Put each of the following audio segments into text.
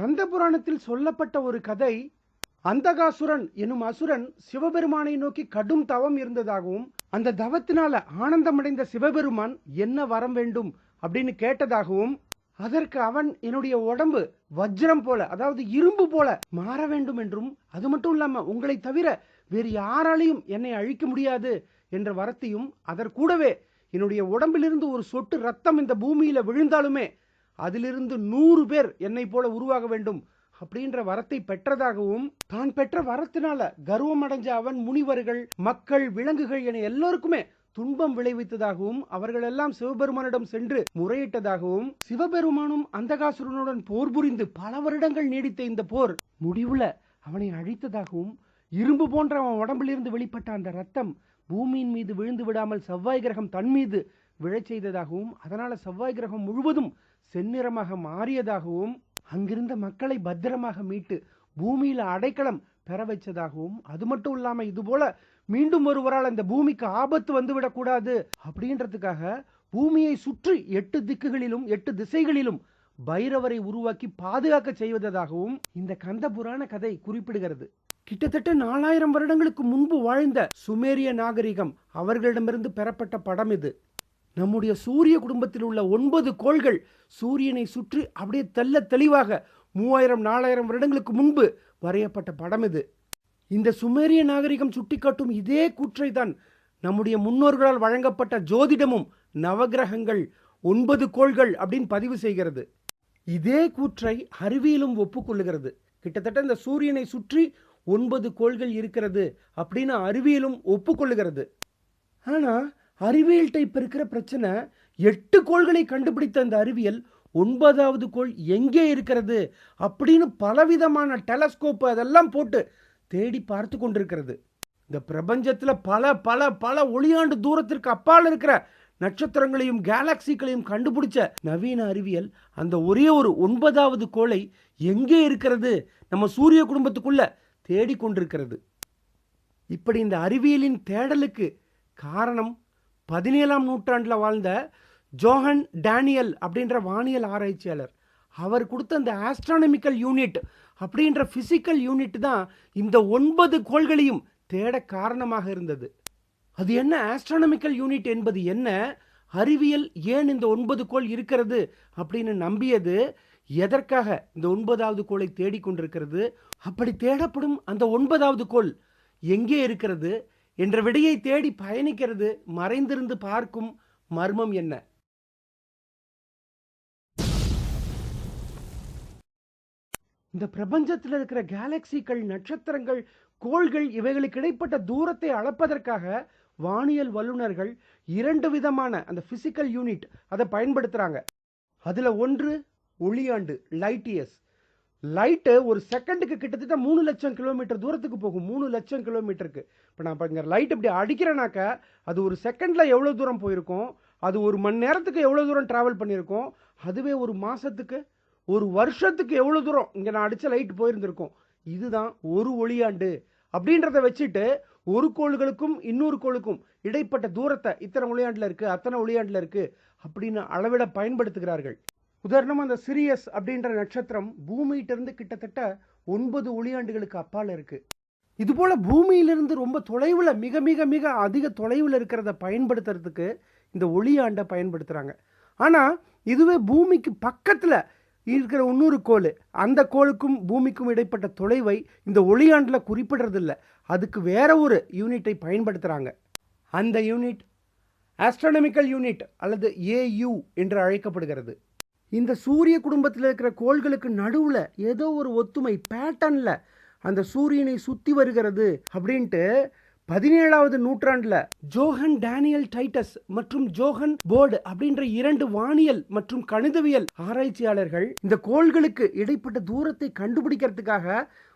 கந்த புராணத்தில் சொல்லப்பட்ட ஒரு கதை அந்தகாசுரன் எனும் அசுரன் சிவபெருமானை நோக்கி கடும் தவம் இருந்ததாகவும் அந்த தவத்தினால ஆனந்தமடைந்த சிவபெருமான் என்ன வரம் வேண்டும் அப்படின்னு கேட்டதாகவும் அதற்கு அவன் என்னுடைய உடம்பு வஜ்ரம் போல அதாவது இரும்பு போல மாற வேண்டும் என்றும் அது மட்டும் இல்லாம உங்களை தவிர வேறு யாராலையும் என்னை அழிக்க முடியாது என்ற வரத்தையும் அதற்கூடவே என்னுடைய உடம்பிலிருந்து ஒரு சொட்டு ரத்தம் இந்த பூமியில விழுந்தாலுமே அதிலிருந்து நூறு பேர் என்னை போல உருவாக வேண்டும் அப்படின்ற வரத்தை பெற்றதாகவும் தான் பெற்ற வரத்தினால கர்வம் அடைஞ்ச அவன் முனிவர்கள் மக்கள் விலங்குகள் என எல்லோருக்குமே துன்பம் விளைவித்ததாகவும் அவர்கள் எல்லாம் சிவபெருமானிடம் சென்று முறையிட்டதாகவும் சிவபெருமானும் அந்தகாசுரனுடன் போர் புரிந்து பல வருடங்கள் நீடித்த இந்த போர் முடிவுல அவனை அழித்ததாகவும் இரும்பு போன்ற அவன் உடம்பிலிருந்து வெளிப்பட்ட அந்த ரத்தம் பூமியின் மீது விழுந்து விடாமல் செவ்வாய் கிரகம் தன் மீது விழச் செய்ததாகவும் அதனால செவ்வாய் கிரகம் முழுவதும் செந்நிறமாக மாறியதாகவும் அங்கிருந்த மக்களை பத்திரமாக மீட்டு பூமியில அடைக்கலம் பெற வச்சதாகவும் அது மட்டும் இல்லாம இது போல மீண்டும் ஒருவரால் அந்த பூமிக்கு ஆபத்து வந்துவிடக் கூடாது அப்படின்றதுக்காக பூமியை சுற்றி எட்டு திக்குகளிலும் எட்டு திசைகளிலும் பைரவரை உருவாக்கி பாதுகாக்க செய்வதாகவும் இந்த கந்த புராண கதை குறிப்பிடுகிறது. கிட்டத்தட்ட நாலாயிரம் வருடங்களுக்கு முன்பு வாழ்ந்த சுமேரிய நாகரிகம் அவர்களிடமிருந்து பெறப்பட்ட படம் இது. நம்முடைய சூரிய குடும்பத்தில் உள்ள ஒன்பது கோள்கள் சூரியனை சுற்றி அப்படியே தெல்ல தெளிவாக மூவாயிரம் நாலாயிரம் வருடங்களுக்கு முன்பு வரையப்பட்ட படம் இது. இந்த சுமேரிய நாகரிகம் சுட்டிக்காட்டும் இதே கூற்றை தான் நம்முடைய முன்னோர்களால் வழங்கப்பட்ட ஜோதிடமும் நவகிரகங்கள் ஒன்பது கோள்கள் அப்படின்னு பதிவு செய்கிறது. இதே கூற்றை அறிவியலும் ஒப்புக்கொள்ளுகிறது. கிட்டத்தட்ட இந்த சூரியனை சுற்றி ஒன்பது கோள்கள் இருக்கிறது அப்படின்னு அறிவியலும் ஒப்புக்கொள்ளுகிறது. ஆனா அறிவியல் டைப் இருக்கிற பிரச்சனை எட்டு கோள்களை கண்டுபிடித்த அந்த அறிவியல் ஒன்பதாவது கோள் எங்கே இருக்கிறது அப்படின்னு பலவிதமான டெலஸ்கோப் அதெல்லாம் போட்டு தேடி பார்த்து கொண்டிருக்கிறது. இந்த பிரபஞ்சத்தில் பல பல பல ஒளியாண்டு தூரத்திற்கு அப்பால் இருக்கிற நட்சத்திரங்களையும் கேலக்சிகளையும் கண்டுபிடிச்ச நவீன அறிவியல் அந்த ஒரே ஒரு ஒன்பதாவது கோளை எங்கே இருக்கிறது நம்ம சூரிய குடும்பத்துக்குள்ள தேடிக்கொண்டிருக்கிறது இப்படி இந்த அறிவியலின் தேடலுக்கு காரணம் பதினேழாம் நூற்றாண்டில் வாழ்ந்த ஜோஹன் டேனியல் அப்படின்ற வானியல் ஆராய்ச்சியாளர். அவர் கொடுத்த அந்த ஆஸ்ட்ரானமிக்கல் யூனிட் அப்படின்ற ஃபிசிக்கல் யூனிட் தான் இந்த ஒன்பது கோள்களையும் தேட காரணமாக இருந்தது. அது என்ன? ஆஸ்ட்ரானமிக்கல் யூனிட் என்பது என்ன? அறிவியல் ஏன் இந்த ஒன்பது கோள் இருக்கிறது அப்படின்னு நம்பியது எதற்காக இந்த ஒன்பதாவது கோளை தேடிக்கொண்டிருக்கிறது அப்படி தேடப்படும் அந்த ஒன்பதாவது கோள் எங்கே இருக்கிறது? என்ற விடையை தேடி பயணிக்கிறது மறைந்திருந்து பார்க்கும் மர்மம் என்ன? இந்த பிரபஞ்சத்தில் இருக்கிற கேலக்சிகள் நட்சத்திரங்கள் கோள்கள் இவைகளுக்கு இடைப்பட்ட தூரத்தை அளப்பதற்காக வானியல் வல்லுநர்கள் இரண்டு விதமான அந்த பிசிக்கல் யூனிட் அதை பயன்படுத்துறாங்க. அதில் ஒன்று ஒளியாண்டு லைட் இயர்ஸ் லைட்டு ஒரு செகண்டுக்கு கிட்டத்தட்ட மூணு லட்சம் கிலோமீட்டர் தூரத்துக்கு போகும். மூணு லட்சம் கிலோமீட்டருக்கு இப்போ நான் இப்போ இங்கே லைட் இப்படி அடிக்கிறேனாக்க அது ஒரு செகண்டில் எவ்வளோ தூரம் போயிருக்கும்? அது ஒரு மணி நேரத்துக்கு எவ்வளோ தூரம் ட்ராவல் பண்ணியிருக்கோம்? அதுவே ஒரு மாதத்துக்கு ஒரு வருஷத்துக்கு எவ்வளோ தூரம்? இங்கே நான் அடித்த லைட் போயிருந்திருக்கோம். இதுதான் ஒரு ஒளியாண்டு. அப்படின்றத வச்சுட்டு ஒரு கோள்களுக்கும் இன்னொரு கோளுக்கும் இடைப்பட்ட தூரத்தை இத்தனை ஒளியாண்டில் இருக்குது அத்தனை ஒளியாண்டில் இருக்குது அப்படின்னு அளவிட பயன்படுத்துகிறார்கள். உதாரணமாக அந்த சிரியஸ் அப்படின்ற நட்சத்திரம் பூமியிட்டிருந்து கிட்டத்தட்ட ஒன்பது ஒளியாண்டுகளுக்கு அப்பால் இருக்கு. இதுபோல் பூமியிலிருந்து ரொம்ப தொலைவில் மிக மிக மிக அதிக தொலைவில் இருக்கிறத பயன்படுத்துறதுக்கு இந்த ஒளியாண்டை பயன்படுத்துகிறாங்க ஆனால் இதுவே பூமிக்கு பக்கத்தில் இருக்கிற இன்னொரு கோள். அந்த கோளுக்கும் பூமிக்கும் இடைப்பட்ட தொலைவை இந்த ஒளியாண்டில் குறிப்பிடுறதில்ல. அதுக்கு வேற ஒரு யூனிட்டை பயன்படுத்துகிறாங்க அந்த யூனிட் ஆஸ்ட்ரானமிக்கல் யூனிட் அல்லது ஏயு என்று அழைக்கப்படுகிறது. இந்த சூரிய குடும்பத்தில் இருக்கிற கோள்களுக்கு நடுவில் ஏதோ ஒரு ஒத்துமை பேட்டர்னில் அந்த சூரியனை சுற்றி வருகிறது அப்படின்ட்டு பதினேழாவது நூற்றாண்டில் ஜோஹன் டேனியல் டைட்டஸ் மற்றும் ஜோஹன் போர்டு அப்படின்ற இரண்டு வானியல் மற்றும் கணிதவியல் ஆராய்ச்சியாளர்கள் இந்த கோள்களுக்கு இடைப்பட்ட தூரத்தை கண்டுபிடிக்கிறதுக்காக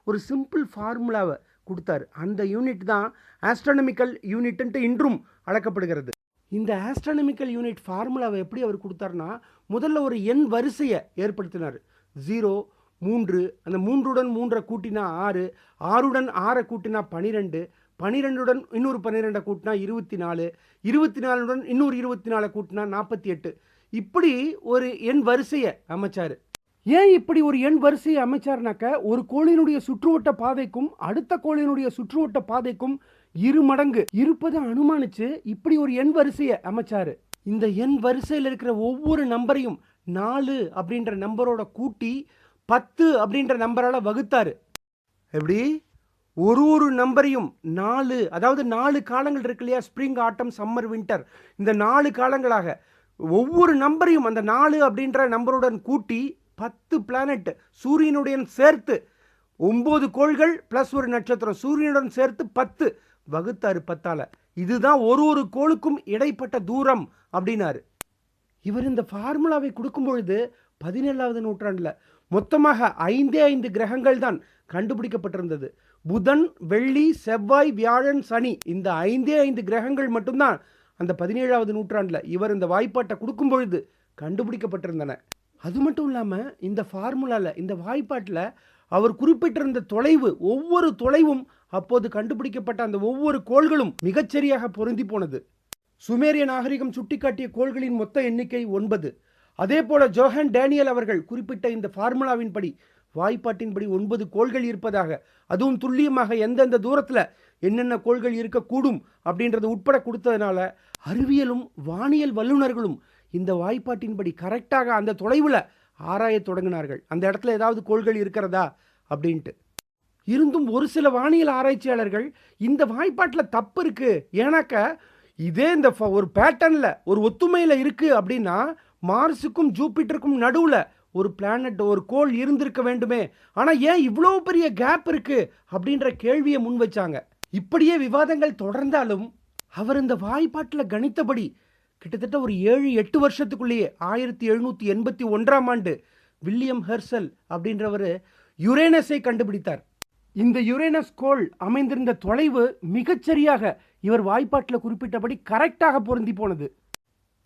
ஒரு சிம்பிள் ஃபார்முலாவை கொடுத்தாரு. அந்த யூனிட் தான் ஆஸ்ட்ரானமிக்கல் யூனிட்ன்ட்டு இன்றும் அழைக்கப்படுகிறது. இந்த ஆஸ்ட்ரானமிக்கல் யூனிட் ஃபார்முலாவை எப்படி அவர் கொடுத்தாருன்னா முதல்ல ஒரு எண் வரிசையை ஏற்படுத்தினார். ஜீரோ மூன்று அந்த மூன்றுடன் மூன்றை கூட்டினா ஆறு ஆறுடன் ஆறை கூட்டினா பனிரெண்டு பனிரெண்டுடன் இன்னொரு பன்னிரெண்டை கூட்டினா இருபத்தி நாலு இருபத்தி நாலுடன் இன்னொரு இருபத்தி நாலை கூட்டினா நாற்பத்தி எட்டு இப்படி ஒரு எண் வரிசையை அமைச்சார். ஏன் இப்படி ஒரு எண் வரிசையை அமைச்சார்னாக்க ஒரு கோளினுடைய சுற்றுவட்ட பாதைக்கும் அடுத்த கோளினுடைய சுற்றுவட்ட பாதைக்கும் இரு மடங்கு. இருப்பதை அனுமானிச்சு இப்படி ஒரு எண் வரிசையை அமைச்சாரு. இந்த எண் வரிசையில் இருக்கிற ஒவ்வொரு நம்பரையும் நாலு அப்படின்ற நம்பரோட கூட்டி பத்து அப்படின்ற நம்பரால் வகுத்தார். எப்படி? ஒரு ஒரு நம்பரையும் நாலு அதாவது நாலு காலங்கள் இருக்கு இல்லையா? Spring autumn summer winter. இந்த நாலு காலங்களாக ஒவ்வொரு நம்பரையும் அந்த நாலு அப்படின்ற நம்பருடன் கூட்டி பத்து பிளானட் சூரியனுடன் சேர்த்து ஒம்பது கோள்கள் ப்ளஸ் ஒரு நட்சத்திரம் சூரியனுடன் சேர்த்து பத்து வகுத்தாரு பத்தால். இதுதான் ஒரு ஒரு கோளுக்கும் இடைப்பட்ட தூரம் அப்படின்னாரு. இவர் இந்த ஃபார்முலாவை கொடுக்கும் பொழுது பதினேழாவது நூற்றாண்டில் மொத்தமாக ஐந்தே ஐந்து கிரகங்கள் தான் கண்டுபிடிக்கப்பட்டிருந்தது. புதன் வெள்ளி செவ்வாய் வியாழன் சனி இந்த ஐந்தே ஐந்து கிரகங்கள் மட்டும்தான் அந்த பதினேழாவது நூற்றாண்டில் இவர் இந்த வாய்ப்பாட்டை கொடுக்கும் பொழுது கண்டுபிடிக்கப்பட்டிருந்தன. அது மட்டும் இல்லாமல் இந்த ஃபார்முலாவில் இந்த வாய்ப்பாட்டில் அவர் குறிப்பிட்டிருந்த தொலைவு ஒவ்வொரு தொலைவும் அப்போது கண்டுபிடிக்கப்பட்ட அந்த ஒவ்வொரு கோள்களும் மிகச்சரியாக பொருந்தி போனது. சுமேரிய நாகரிகம் சுட்டிக்காட்டிய கோள்களின் மொத்த எண்ணிக்கை ஒன்பது. அதே போல ஜோஹன் டேனியல் அவர்கள் குறிப்பிட்ட இந்த ஃபார்முலாவின்படி வாய்ப்பாட்டின்படி ஒன்பது கோள்கள் இருப்பதாக அதுவும் துல்லியமாக எந்தெந்த தூரத்தில் என்னென்ன கோள்கள் இருக்கக்கூடும் அப்படின்றது உட்பட கொடுத்ததுனால அறிவியலும் வானியல் வல்லுநர்களும் இந்த வாய்ப்பாட்டின்படி கரெக்டாக அந்த தொலைவில் ஆராயத் தொடங்கினார்கள். அந்த இடத்துல ஏதாவது கோள்கள் இருக்கிறதா? அப்படின்ட்டு. இருந்தும் ஒரு சில வானியல் ஆராய்ச்சியாளர்கள் இந்த வாய்ப்பாட்டில் தப்பு இருக்குது ஏன்னாக்க இதே இந்த ஃப- ஒரு பேட்டர்னில் ஒரு ஒத்துமையில் இருக்குது அப்படின்னா மார்ஸுக்கும் ஜூபிட்டருக்கும் நடுவில் ஒரு பிளானட் ஒரு கோள் இருந்திருக்க வேண்டுமே. ஆனால் ஏன் இவ்வளோ பெரிய கேப் இருக்குது அப்படின்ற கேள்வியை முன் வச்சாங்க. இப்படியே விவாதங்கள் தொடர்ந்தாலும் அவர் இந்த வாய்ப்பாட்டில் கணித்தபடி கிட்டத்தட்ட ஒரு ஏழு எட்டு வருஷத்துக்குள்ளேயே ஆயிரத்தி எழுநூற்றி எண்பத்தி ஒன்றாம் ஆண்டு வில்லியம் ஹெர்சல் அப்படின்றவர் யுரேனஸை கண்டுபிடித்தார். இந்த யுரேனஸ் கோள் அமைந்திருந்த தொலைவு மிகச்சரியாக இவர் வாய்ப்பாட்டில் குறிப்பிட்டபடி கரெக்டாக பொருந்தி போனது.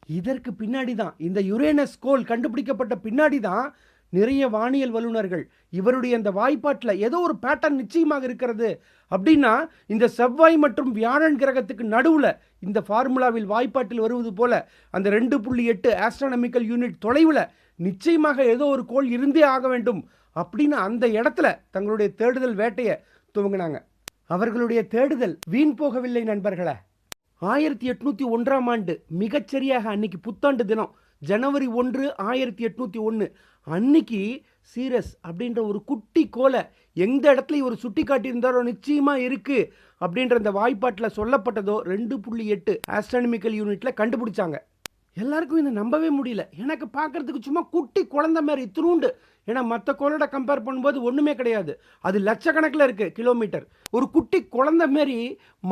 இதற்கு பின்னாடி தான் இந்த யுரேனஸ் கோள் கண்டுபிடிக்கப்பட்ட பின்னாடி தான் நிறைய வானியல் வல்லுநர்கள் இவருடைய அந்த வாய்ப்பாட்டில் ஏதோ ஒரு பேட்டர்ன் நிச்சயமாக இருக்கிறது அப்படின்னா இந்த செவ்வாய் மற்றும் வியாழன் கிரகத்துக்கு நடுவில் இந்த ஃபார்முலாவில் வாய்ப்பாட்டில் வருவது போல அந்த ரெண்டு புள்ளி எட்டு ஆஸ்ட்ரானமிக்கல் யூனிட் தொலைவில் நிச்சயமாக ஏதோ ஒரு கோள் இருந்தே ஆக வேண்டும் அப்படின்னு அந்த இடத்துல தங்களுடைய தேடுதல் வேட்டையை துவங்கினாங்க. அவர்களுடைய தேடுதல் வீண் போகவில்லை நண்பர்களே. ஆயிரத்தி எட்நூத்தி ஒன்றாம் ஆண்டு மிகச்சரியாக அன்னைக்கு புத்தாண்டு தினம் ஜனவரி ஒன்று ஆயிரத்தி எட்நூத்தி ஒன்று அன்னைக்கு சீரஸ் அப்படின்ற ஒரு குட்டி கோலை எந்த இடத்துல இவர் சுட்டி காட்டியிருந்தாரோ நிச்சயமாக இருக்குது அப்படின்ற அந்த வாய்ப்பாட்டில் சொல்லப்பட்டதோ ரெண்டு புள்ளி எட்டு ஆஸ்ட்ரானமிக்கல் யூனிட்டில் கண்டுபிடிச்சாங்க. எல்லாருக்கும் இதை நம்பவே முடியல. எனக்கு பார்க்கறதுக்கு சும்மா குட்டி குழந்தை மாதிரி இத்தினூண்டு ஏன்னா மற்ற கோளோட கம்பேர் பண்ணும்போது ஒன்றுமே கிடையாது. அது லட்சக்கணக்கில் இருக்குது கிலோமீட்டர் ஒரு குட்டி குழந்தை மாரி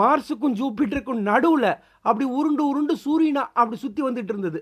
மார்ஸுக்கும் ஜூப்பிட்டருக்கும் நடுவில் அப்படி உருண்டு உருண்டு சூரியனா அப்படி சுற்றி வந்துட்டு இருந்தது.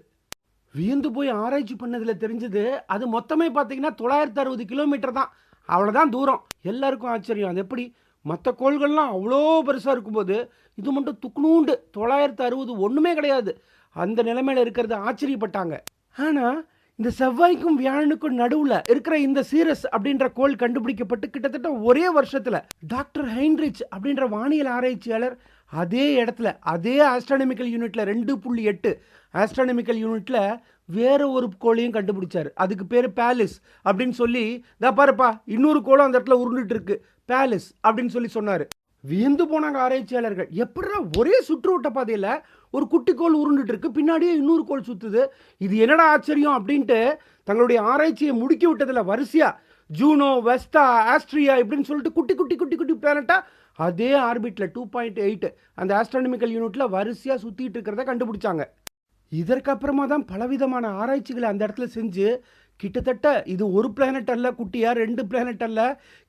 வியந்து போய் ஆராய்ச்சி பண்ணதில் தெரிஞ்சது அது மொத்தமே பார்த்தீங்கன்னா தொள்ளாயிரத்தி அறுபது கிலோமீட்டர் தான். அவ்வளோதான் தூரம். எல்லாருக்கும் ஆச்சரியம். அது எப்படி? மற்ற கோள்கள்லாம் அவ்வளோ பெருசாக இருக்கும்போது இது மட்டும் துக்குனூண்டு. தொள்ளாயிரத்து அறுபது ஒன்றுமே கிடையாது. அந்த நிலைமையில் இருக்கிறத ஆச்சரியப்பட்டாங்க. ஆனால் இந்த செவ்வாய்க்கும் வியாழனுக்கும் நடுவில் இருக்கிற இந்த சீரஸ் அப்படின்ற கோள் கண்டுபிடிக்கப்பட்டு கிட்டத்தட்ட ஒரே வருஷத்தில் டாக்டர் ஹைன்ரிச் அப்படின்ற வானியல் ஆராய்ச்சியாளர் அதே இடத்துல அதே ஆஸ்ட்ரானமிக்கல் யூனிட்டில் ரெண்டு புள்ளி எட்டு ஆஸ்ட்ரானமிக்கல் யூனிட்டில் வேற ஒரு கோளையும் கண்டுபிடிச்சாரு. அதுக்கு பேர் பேலிஸ் அப்படின்னு சொல்லி இதா பாருப்பா இன்னொரு கோளம் அந்த இடத்துல உருண்டுட்டு இருக்கு. பேலிஸ் அப்படின்னு சொல்லி சொன்னார். வியந்து போனாங்க ஆராய்ச்சியாளர்கள். எப்படா ஒரே சுற்றுவட்ட பாதையில் ஒரு குட்டி கோல் உருண்டுட்டு இருக்கு பின்னாடியே இன்னொரு கோள் சுற்றுது இது என்னடா ஆச்சரியம் அப்படின்ட்டு தங்களுடைய ஆராய்ச்சியை முடுக்கி விட்டதில் வரிசையாக ஜூனோ வெஸ்டா ஆஸ்ட்ரியா இப்படின்னு சொல்லிட்டு குட்டி குட்டி குட்டி குட்டி பிளானட்டாக அதே ஆர்பிட்டில் டூ பாயிண்ட் எயிட் அந்த ஆஸ்ட்ரானமிக்கல் யூனிட்டில் வரிசையாக சுற்றிட்டு இருக்கிறத கண்டுபிடிச்சாங்க. இதற்கு அப்புறமா தான் பலவிதமான ஆராய்ச்சிகளை அந்த இடத்துல செஞ்சு கிட்டத்தட்ட இது ஒரு பிளானட் அல்ல குட்டியா ரெண்டு பிளானட் அல்ல.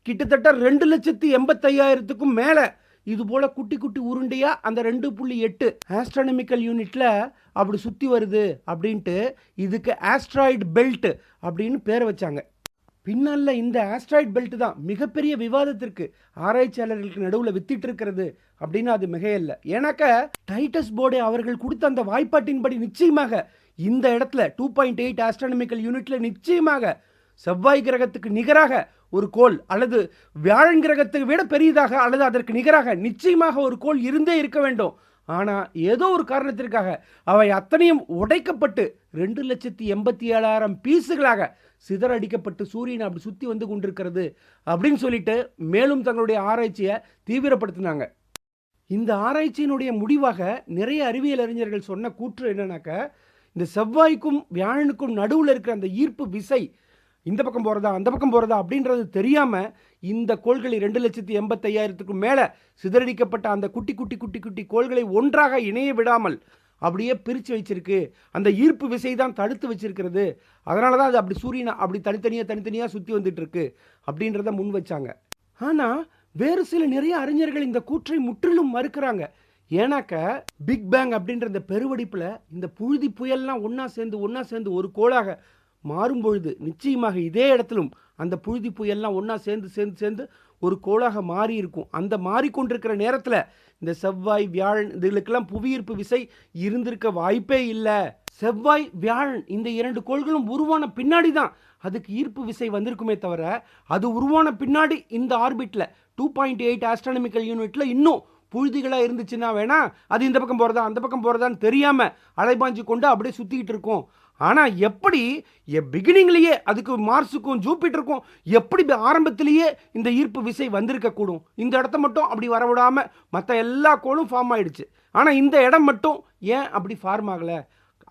கிட்டத்தட்ட ரெண்டு லட்சத்தி எண்பத்தையாயிரத்துக்கும் மேலே இது போல குட்டி குட்டி உருண்டையா அந்த ரெண்டு புள்ளி எட்டு ஆஸ்ட்ரானமிக்கல் யூனிட்ல அப்படி சுற்றி வருது அப்படின்ட்டு இதுக்கு ஆஸ்ட்ராய்டு பெல்ட் அப்படின்னு பேரை வச்சாங்க. பின்னால் இந்த ஆஸ்ட்ராய்ட் பெல்ட் தான் மிகப்பெரிய விவாதத்திற்கு ஆராய்ச்சியாளர்களுக்கு நடுவில் வித்திட்டு இருக்கிறது அப்படின்னு அது மிகையல்ல. ஏன்னாக்க டைட்டஸ் போர்டே அவர்கள் கொடுத்த அந்த வாய்ப்பாட்டின்படி நிச்சயமாக இந்த இடத்துல டூ பாயிண்ட் எயிட் ஆஸ்ட்ரானமிக்கல் யூனிட்ல நிச்சயமாக செவ்வாய் கிரகத்துக்கு நிகராக ஒரு கோள் அல்லது வியாழன் கிரகத்தை விட பெரியதாக அல்லது அதற்கு நிகராக நிச்சயமாக ஒரு கோள் இருந்தே இருக்க வேண்டும். ஆனால் ஏதோ ஒரு காரணத்திற்காக அவை அத்தனையும் உடைக்கப்பட்டு ரெண்டு லட்சத்தி எண்பத்தி ஏழாயிரம் பீஸுகளாக சிதறடிக்கப்பட்டு சூரியன் அப்படி சுற்றி வந்து கொண்டிருக்கிறது அப்படின்னு சொல்லிட்டு மேலும் தங்களுடைய ஆராய்ச்சியை தீவிரப்படுத்தினாங்க. இந்த ஆராய்ச்சியினுடைய முடிவாக நிறைய அறிவியல் அறிஞர்கள் சொன்ன கூற்று என்னன்னாக்க இந்த செவ்வாய்க்கும் வியாழனுக்கும் நடுவில் இருக்கிற அந்த ஈர்ப்பு விசை இந்த பக்கம் போகிறதா அந்த பக்கம் போகிறதா அப்படின்றது தெரியாமல் இந்த கோள்களை ரெண்டு லட்சத்தி எண்பத்தையாயிரத்துக்கும் மேலே சிதறடிக்கப்பட்ட அந்த குட்டி குட்டி குட்டி குட்டி கோள்களை ஒன்றாக இணைய விடாமல் அப்படியே பிரித்து வச்சிருக்கு. அந்த ஈர்ப்பு விசை தான் தடுத்து வச்சிருக்கிறது. அதனால தான் அது அப்படி சூரியனை அப்படி தனித்தனியாக தனித்தனியாக சுற்றி வந்துட்டு இருக்கு அப்படின்றத முன் வச்சாங்க. ஆனால் வேறு சில நிறைய அறிஞர்கள் இந்த கூற்றை முற்றிலும் மறுக்கிறாங்க. ஏன்னாக்க பிக் பேங் அப்படின்ற இந்த பெருவெடிப்பில் இந்த புழுதி புயல்லாம் ஒன்றா சேர்ந்து ஒன்றா சேர்ந்து ஒரு கோளாக மாறும் பொழுது நிச்சயமாக இதே இடத்திலும் அந்த புழுதி புயல்லாம் ஒன்றா சேர்ந்து சேர்ந்து சேர்ந்து ஒரு கோளாக மாறி இருக்கும் அந்த மாறிக்கொண்டிருக்கிற நேரத்தில் இந்த செவ்வாய் வியாழன் இதுகளுக்கெல்லாம் புவியீர்ப்பு விசை இருந்திருக்க வாய்ப்பே இல்லை. செவ்வாய் வியாழன் இந்த இரண்டு கோள்களும் உருவான பின்னாடி தான் அதுக்கு ஈர்ப்பு விசை வந்திருக்குமே தவிர அது உருவான பின்னாடி இந்த ஆர்பிட்டில் டூ பாயிண்ட் எயிட் ஆஸ்ட்ரானமிக்கல் யூனிட்டில் இன்னும் புழுதிகளாக இருந்துச்சுன்னா வேணா அது இந்த பக்கம் போகிறதா அந்த பக்கம் போகிறதான்னு தெரியாமல் அலைபாஞ்சி கொண்டு அப்படியே சுற்றிக்கிட்டு இருக்கும். ஆனால் எப்படி பிகினிங்லேயே அதுக்கு மார்ஸுக்கும் ஜூப்பிட்டருக்கும் எப்படி ஆரம்பத்திலேயே இந்த ஈர்ப்பு விசை வந்திருக்கக்கூடும் இந்த இடத்த மட்டும் அப்படி வரவிடாமல் மற்ற எல்லா கோளும் ஃபார்ம் ஆகிடுச்சு ஆனால் இந்த இடம் மட்டும் ஏன் அப்படி ஃபார்ம் ஆகலை?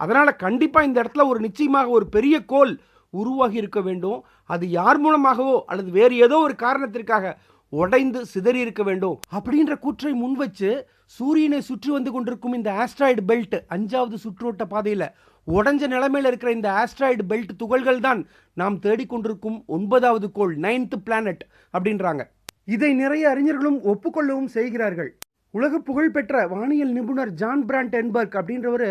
அதனால் கண்டிப்பாக இந்த இடத்துல ஒரு நிச்சயமாக ஒரு பெரிய கோல் உருவாகி இருக்க வேண்டும். அது யார் மூலமாகவோ அல்லது வேறு ஏதோ ஒரு காரணத்திற்காக உடைந்து சிதறி இருக்க வேண்டும் அப்படின்ற கூற்றை முன்வச்சு சூரியனை சுற்றி வந்து கொண்டிருக்கும் இந்த ஆஸ்ட்ராய்டு பெல்ட் அஞ்சாவது சுற்றுவட்ட பாதையில் உடஞ்ச நிலைமையில் இருக்கிற இந்த ஆஸ்ட்ராய்டு பெல்ட் துகள்கள் தான் நாம் தேடிக்கொண்டிருக்கும் ஒன்பதாவது கோள் நைன்த் பிளானட் அப்படின்றாங்க. இதை நிறைய அறிஞர்களும் ஒப்புக்கொள்ளவும் செய்கிறார்கள். உலக புகழ்பெற்ற வானியல் நிபுணர் ஜான் பிராண்ட் என்பர்க் அப்படின்றவர்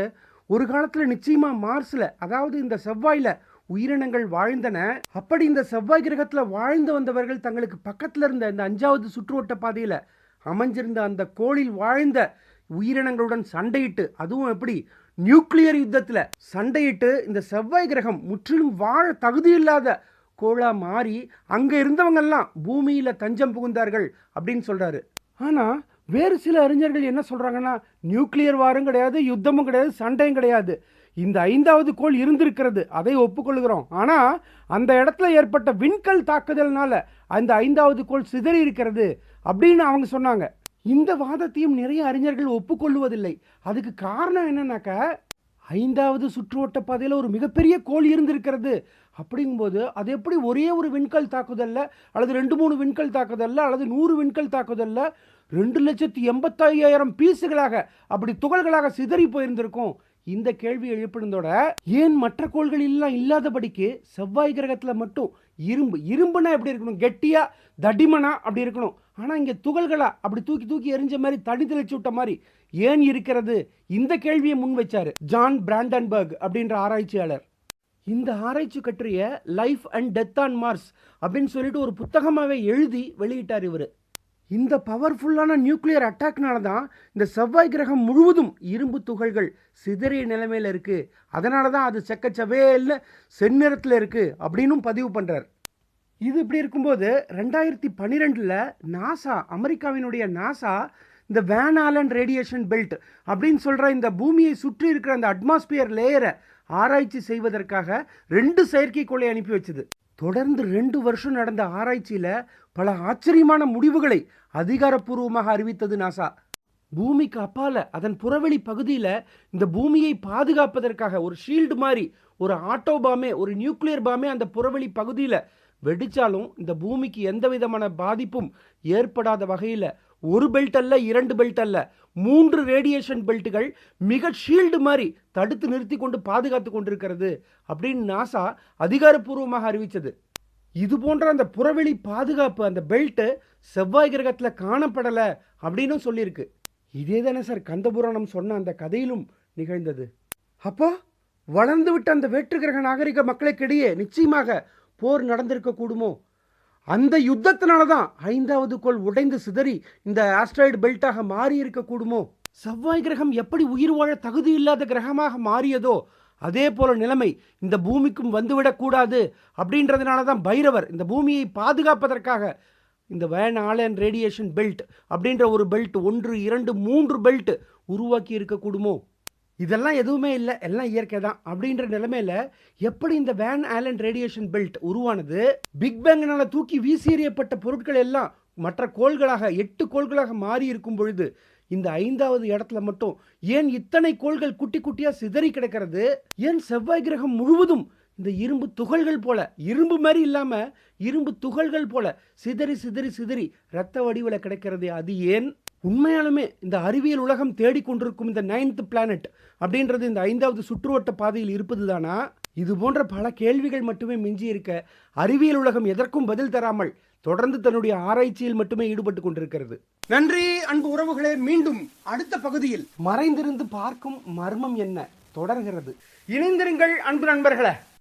ஒரு காலத்தில் நிச்சயமாக மார்ஸில் அதாவது இந்த செவ்வாயில் உயிரினங்கள் வாழ்ந்தன. அப்படி இந்த செவ்வாய் கிரகத்தில் வாழ்ந்து வந்தவர்கள் தங்களுக்கு பக்கத்தில் இருந்த இந்த அஞ்சாவது சுற்றுவட்ட பாதையில் அமைஞ்சிருந்த அந்த கோளில் வாழ்ந்த உயிரினங்களுடன் சண்டையிட்டு அதுவும் எப்படி? நியூக்ளியர் யுத்தத்தில் சண்டையிட்டு இந்த செவ்வாய் கிரகம் முற்றிலும் வாழ தகுதியில்லாத கோளாக மாறி அங்கே இருந்தவங்கெல்லாம் பூமியில் தஞ்சம் புகுந்தார்கள் அப்படின்னு சொல்கிறாரு ஆனால் வேறு சில அறிஞர்கள் என்ன சொல்கிறாங்கன்னா நியூக்ளியர் வாரும் கிடையாது யுத்தமும் கிடையாது சண்டையும் கிடையாது. இந்த ஐந்தாவது கோள் இருந்திருக்கிறது. அதை ஒப்புக்கொள்கிறோம். ஆனால் அந்த இடத்துல ஏற்பட்ட விண்கல் தாக்குதல்னால அந்த ஐந்தாவது கோள் சிதறி இருக்கிறது அப்படின்னு அவங்க சொன்னாங்க. இந்த வாதத்தையும் நிறைய அறிஞர்கள் ஒப்புக்கொள்வதில்லை. அதுக்கு காரணம் என்னன்னாக்கா ஐந்தாவது சுற்றுவட்ட பாதையில் ஒரு மிகப்பெரிய கோள் இருந்திருக்கிறது. அப்படிங்கும்போது அது எப்படி ஒரே ஒரு விண்கல் தாக்குதல்ல அல்லது ரெண்டு மூணு விண்கல் தாக்குதல்ல அல்லது நூறு விண்கல் தாக்குதல்ல ரெண்டு லட்சத்தி எண்பத்தையாயிரம் பீஸுகளாக அப்படி துகள்களாக சிதறி போயிருந்திருக்கும். இந்த கேள்வி எழுப்பினதோட ஏன் மற்ற கோள்கள் எல்லாம் இல்லாதபடிக்கு செவ்வாய் கிரகத்தில் மட்டும் இரும்பு இரும்புனா எப்படி இருக்கணும்? கெட்டியா தடிமனா அப்படி இருக்கணும்? ஆனால் இங்கே துகள்களா அப்படி தூக்கி தூக்கி எரிஞ்ச மாதிரி தனி தெளிச்சு விட்ட மாதிரி ஏன் இருக்கிறது? இந்த கேள்வியை முன் வச்சாரு ஜான் பிராண்டன்பர்க் அப்படின்ற ஆராய்ச்சியாளர். இந்த ஆராய்ச்சி கட்டுரைய life and death on Mars அப்படின்னு சொல்லிட்டு ஒரு புத்தகமாகவே எழுதி வெளியிட்டார் இவர். இந்த பவர்ஃபுல்லான நியூக்ளியர் அட்டாக்னால தான் இந்த செவ்வாய் கிரகம் முழுவதும் இரும்பு துகள்கள் சிதறிய நிலைமையில் இருக்கு. அதனால தான் அது செக்கச்சவேல்னு செந்நிறத்தில் இருக்கு அப்படின்னும் பதிவு பண்ணுறார் இது இப்படி இருக்கும்போது ரெண்டாயிரத்தி பன்னிரெண்டில் நாசா அமெரிக்காவினுடைய நாசா இந்த வேன் ஆலன் ரேடியேஷன் பெல்ட் அப்படின்னு சொல்கிற இந்த பூமியை சுற்றி இருக்கிற அந்த அட்மாஸ்பியர் லேயரை ஆராய்ச்சி செய்வதற்காக ரெண்டு செயற்கைக்கோளை அனுப்பி வச்சுது. தொடர்ந்து ரெண்டு வருஷம் நடந்த ஆராய்ச்சியில் பல ஆச்சரியமான முடிவுகளை அதிகாரப்பூர்வமாக அறிவித்தது நாசா. பூமிக்கு அப்பால அதன் புறவெளி பகுதியில் இந்த பூமியை பாதுகாப்பதற்காக ஒரு ஷீல்டு மாதிரி ஒரு ஆட்டோ பாமே ஒரு நியூக்ளியர் பாமே அந்த புறவெளி பகுதியில் வெடிச்சாலும் இந்த பூமிக்கு எந்த விதமான பாதிப்பும் ஏற்படாத வகையில் ஒரு பெல்ட் அல்ல இரண்டு பெல்ட் அல்ல. மூன்று ரேடியேஷன் பெல்ட்டுகள் மிக ஷீல்டு மாதிரி தடுத்து நிறுத்தி கொண்டு பாதுகாத்து கொண்டிருக்கிறது அப்படின்னு நாசா அதிகாரப்பூர்வமாக அறிவித்தது. இது போன்ற அந்த புறவெளி பாதுகாப்பு அந்த பெல்ட்டு செவ்வாய் கிரகத்தில் காணப்படலை அப்படின்னும் சொல்லியிருக்கு. இதே தானே சார் கந்தபுராணம் சொன்ன அந்த கதையிலும் நிகழ்ந்தது. அப்போ வளர்ந்து விட்ட அந்த வேற்று கிரக நாகரிக மக்களுக்கிடையே நிச்சயமாக போர் நடந்திருக்க கூடுமோ? அந்த யுத்தத்தினால தான் ஐந்தாவது கோள் உடைந்து சிதறி இந்த ஆஸ்ட்ராய்டு பெல்ட்டாக மாறி இருக்க கூடுமோ செவ்வாய் கிரகம் எப்படி உயிர் வாழ தகுதி இல்லாத கிரகமாக மாறியதோ அதே போல நிலைமை இந்த பூமிக்கும் வந்துவிடக்கூடாது அப்படின்றதுனால தான் பைரவர் இந்த பூமியை பாதுகாப்பதற்காக இந்த வேன் ஆலன் ரேடியேஷன் பெல்ட் அப்படின்ற ஒரு பெல்ட் ஒன்று இரண்டு மூன்று பெல்ட் உருவாக்கி இருக்கக்கூடுமோ இதெல்லாம் எதுவுமே இல்லை எல்லாம் இயற்கை தான் அப்படின்ற நிலைமையில எப்படி இந்த வேன் ஆலன் ரேடியேஷன் பெல்ட் உருவானது? பிக் பேங்கினால தூக்கி வீசியறியப்பட்ட பொருட்கள் எல்லாம் மற்ற கோள்களாக எட்டு கோள்களாக மாறி இருக்கும் பொழுது இந்த ஐந்தாவது இடத்துல மட்டும் ஏன் இத்தனை கோள்கள் குட்டி குட்டியா சிதறி கிடக்கிறது? ஏன் செவ்வாய் கிரகம் முழுவதும் இந்த இரும்பு துகள்கள் போல இரும்பு மாதிரி இல்லாம இரும்பு துகள்கள் போல சிதறி சிதறி சிதறி ரத்த வடிவில் கிடைக்கிறது அது ஏன்? உண்மையாலுமே இந்த அறிவியல் உலகம் தேடிக்கொண்டிருக்கும் இந்த நைன்த் பிளானட் அப்படின்றது இந்த ஐந்தாவது சுற்றுவட்ட பாதையில் இருப்பது தானா இது போன்ற பல கேள்விகள் மட்டுமே மிஞ்சி இருக்க அறிவியல் உலகம் எதற்கும் பதில் தராமல் தொடர்ந்து தன்னுடைய ஆராய்ச்சியில் மட்டுமே ஈடுபட்டு கொண்டிருக்கிறது. நன்றி அன்பு உறவுகளே. மீண்டும் அடுத்த பகுதியில் மறைந்திருந்து பார்க்கும் மர்மம் என்ன தொடர்கிறது. இணைந்திருங்கள் அன்பு நண்பர்களே.